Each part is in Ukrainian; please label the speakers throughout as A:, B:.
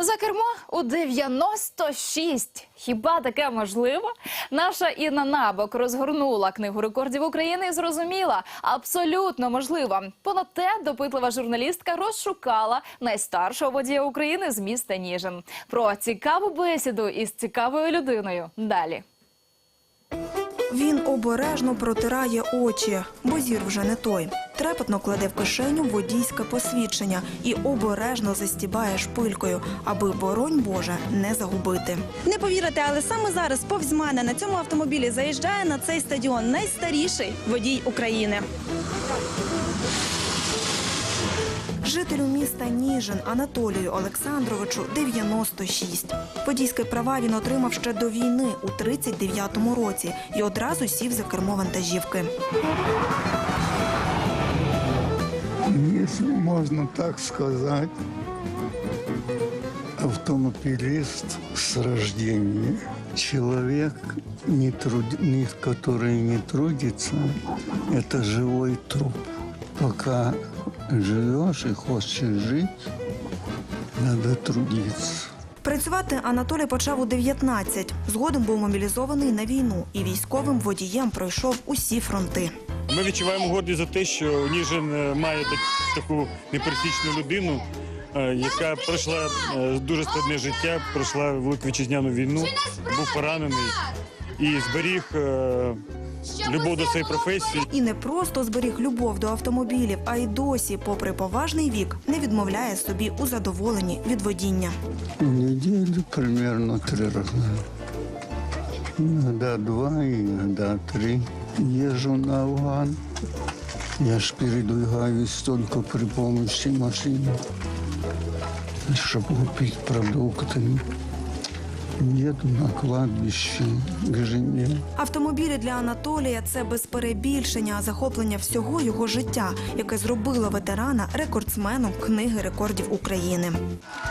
A: За кермо у 96. Хіба таке можливо? Наша Інна Набок розгорнула книгу рекордів України і зрозуміла абсолютно можливо. Понад те, допитлива журналістка розшукала найстаршого водія України з міста Ніжин. Про цікаву бесіду із цікавою людиною. Далі.
B: Він обережно протирає очі, бо зір вже не той. Трепетно кладе в кишеню водійське посвідчення і обережно застібає шпилькою, аби, боронь Боже, не загубити.
C: Не повірите, але саме зараз повз мене на цьому автомобілі заїжджає на цей стадіон найстаріший водій України.
B: Жителю міста Ніжин Анатолію Олександровичу 96. Водійське права він отримав ще до війни у 39-му році і одразу сів за кермо вантажівки.
D: Если можно так сказать, автомобилист с рождения. Человек, не труд- который не трудится, это живой труп. Пока живешь и хочешь жить, надо трудиться.
B: Працювати Анатолій почав у 19. Згодом був мобілізований на війну і військовим водієм пройшов усі фронти.
E: Ми відчуваємо гордість за те, що Ніжин е, має так, таку непересічну людину, е, яка пройшла е, дуже складне життя, пройшла велику вітчизняну війну, був поранений і зберіг любов до своєї професії.
B: І не просто зберіг любов до автомобілів, а й досі, попри поважний вік, не відмовляє собі у задоволенні від водіння.
D: В неделю примерно три раза. Иногда два, иногда три Езжу на Афган. Я ж передвигаюсь только при помощи машины, чтобы купить продукты. Еду на кладбище к жене.
B: Автомобілі для Анатолія це без перебільшення захоплення всього його життя, яке зробило ветерана рекордсменом книги рекордів України. —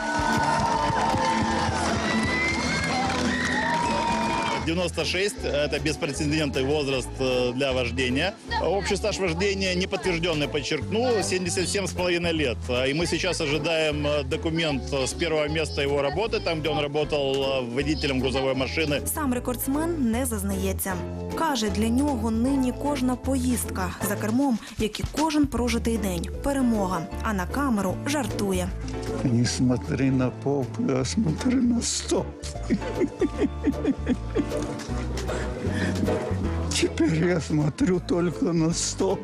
F: 96 – это беспрецедентный возраст э, для вождения. Общий стаж вождения неподтвержденный, подчеркну, 77,5 лет. А, И мы сейчас ожидаем э, документ э, с первого места его работы, там, где он работал э, водителем грузовой машины.
B: Сам рекордсмен не зазнається. Каже, для нього нині кожна поїздка за кермом, як і кожен прожитий день, перемога. А на камеру жартує.
D: Не смотри на попу, а смотри на стоп. Теперь я смотрю только на стоп.